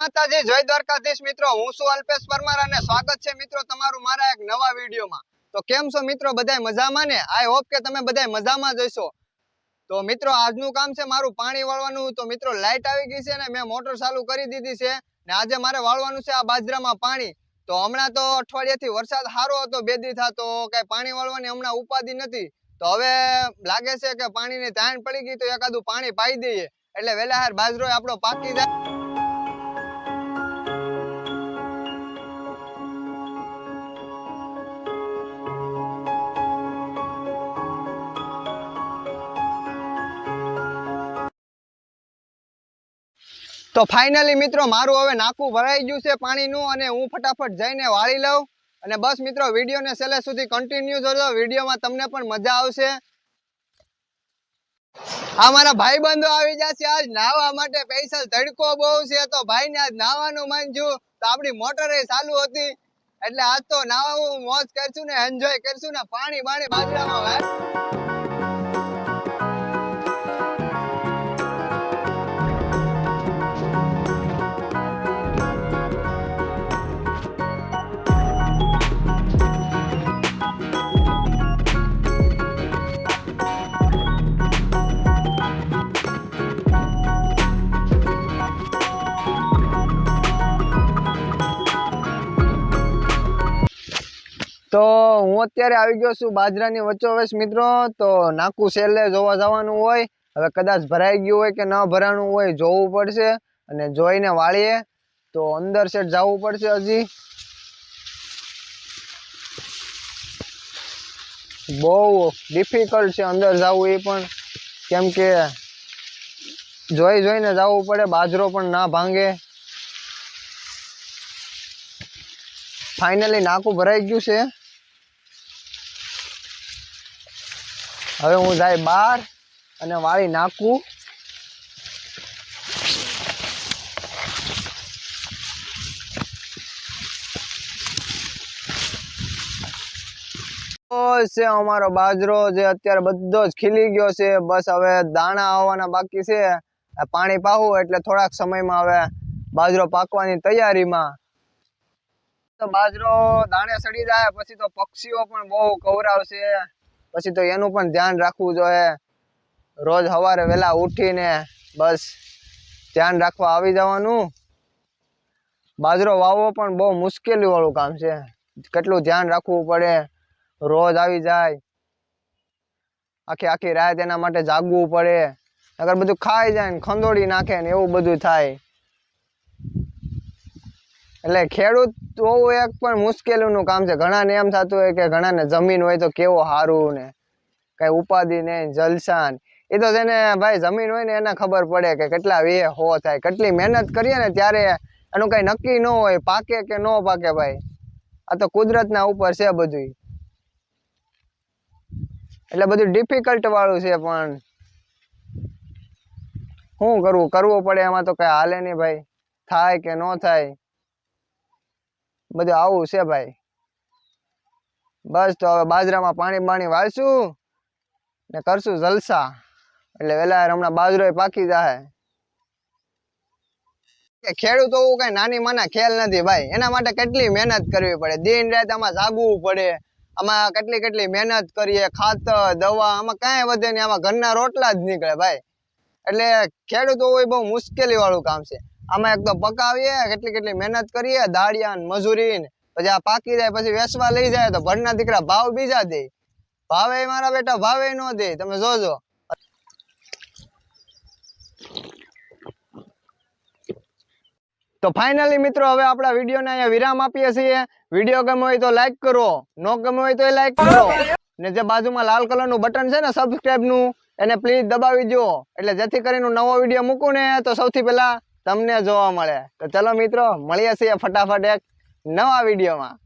માતાજી, જય દ્વારકાધીશ મિત્રો. હું છું અલ્પેશ પરમાર અને સ્વાગત છે મિત્રો તમારું મારા એક નવા વિડીયોમાં. તો કેમ છો મિત્રો? બધાય મજામાં ને? આઈ હોપ કે તમે બધાય મજામાં જ હશો. તો મિત્રો, આજનું કામ છે મારું પાણી વાળવાનું. તો મિત્રો લાઇટ આવી ગઈ છે ને, મેં મોટર ચાલુ કરી દીધી છે ને, આજે મારે વાળવાનું છે આ બાજરામાં પાણી. તો હમણાં તો અઠવાડિયાથી વરસાદ સારો હતો, બે દી થા તો કઈ પાણી વાળવાની હમણાં ઉપાધિ નથી. તો હવે લાગે છે કે પાણીની તાણ પડી ગઈ તો એકાદું પાણી પાઈ દઈએ. એટલે વેલા હાર બાજરો આપણો પાકી જાય. તો ફાઇનલી મિત્રો, મારું હવે નાકું ભરાઈ ગયું છે પાણીનું અને હું ફટાફટ જઈને વાળી લઉં. અને બસ મિત્રો, વિડીયોને છેલ્લે સુધી કન્ટિન્યુ જોજો. વિડીયોમાં તમને પણ મજા આવશે. આ મારા ભાઈ બંધો આવી જશે આજ નાહવા માટે સ્પેશિયલ તડકો બહુ છે. તો ભાઈને આજ નાહવાનું મન છું તો આપણી મોટર ચાલુ હતી. એટલે આજ તો નાહવું, મોજ કરશું ને એન્જોય કરશું ને પાણી બાણી બાજરામાં તો હું અત્યારે આવી ગયો છું બાજરાની વચ્ચોવચ મિત્રો. તો નાકું છેલ્લે જોવા જવાનું હોય, હવે કદાચ ભરાઈ ગયું હોય કે ન ભરાણું હોય જોવું પડશે અને જોઈને વાળીએ. તો અંદર સેટ જવું પડશે હજી. બહુ ડિફિકલ્ટ છે અંદર જવું એ પણ. કેમ કે જોઈ જોઈને જવું પડે, બાજરો પણ ના ભાંગે. ફાઇનલી નાકું ભરાઈ ગયું છે. હવે હું જાય બહાર અને વાળી નાખું. છે અમારો બાજરો જે અત્યારે બધો જ ખીલી ગયો છે. બસ હવે દાણા આવવાના બાકી છે. પાણી પાવું એટલે થોડાક સમયમાં હવે બાજરો પાકવાની તૈયારીમાં. તો બાજરો દાણે સડી જાય, પછી તો પક્ષીઓ પણ બહુ કવરાવશે પછી તો એનું પણ ધ્યાન રાખવું જોઈએ. રોજ સવારે વહેલા ઉઠીને બસ ધ્યાન રાખવા આવી જવાનું. બાજરો વાવવો પણ બહુ મુશ્કેલીવાળું કામ છે. કેટલું ધ્યાન રાખવું પડે? રોજ આવી જાય. આખી આખી રાત એના માટે જાગવું પડે. અગર બધું ખાઈ જાય ને ખંદોળી નાખે ને એવું બધું થાય. એટલે ખેડૂત હોવું એક પણ મુશ્કેલીનું કામ છે. ઘણાને એમ થતું હોય કે ઘણાને જમીન હોય તો કેવો સારું ને? કઈ ઉપાધિ નહીં જલસા એ તો જેને ભાઈ જમીન હોય ને એને ખબર પડે કે કેટલા વે હો થાય. કેટલી મહેનત કરીએ ને ત્યારે એનું કઈ નક્કી ન હોય, પાકે કે ન પાકે ભાઈ. આ તો કુદરતના ઉપર છે બધું એટલે બધું ડિફિકલ્ટ વાળું છે પણ. શું કરવું? કરવું પડે, એમાં તો કઈ હાલે નહીં ભાઈ. થાય કે ન થાય. બધું આવું છે ભાઈ. બસ તો હવે બાજરામાં પાણી પાણી વાળશું ને કરશું જલસા. એટલે વેલા હમણાં બાજરો પાકી જાય ખેડૂત હોવું કઈ નાની માના ખેલ નથી ભાઈ. એના માટે કેટલી મહેનત કરવી પડે? દિન રાત આમાં જાગવું પડે. આમાં કેટલી કેટલી મહેનત કરીએ? ખાતર, દવા, આમાં કાંઈ વધે નહીં. આમાં ઘરના રોટલા જ નીકળે ભાઈ. એટલે ખેડૂત હોવું એ બહુ મુશ્કેલી વાળું કામ છે. આમાં એક તો પકાવીએ, કેટલી કેટલી મહેનત કરીએ, દાળિયા મજૂરી પછી આ પાકી જાય, પછી વેચવા લઈ જાય, તો ભરના દીકરા ભાવ બીજા દે. ભાવે મારા બેટા, ભાવે ન દે. તમે જોજો. તો ફાઇનલી મિત્રો, હવે આપણા વિડીયોને અહીંયા વિરામ આપીએ છીએ. વીડિયો ગમ્યો હોય તો લાઈક કરો. ન ગમ્યો હોય તો એ લાઈક કરો. ને જે બાજુમાં લાલ કલરનું બટન છે ને સબસ્ક્રાઈબનું એને પ્લીઝ દબાવી દો એટલે જેથી કરીને નવો વીડિયો મૂકું ને, તો સૌથી પહેલા તમને જોવા મળે તો ચલો મિત્રો મળીએ છીએ ફટાફટ એક નવા વિડીયોમાં.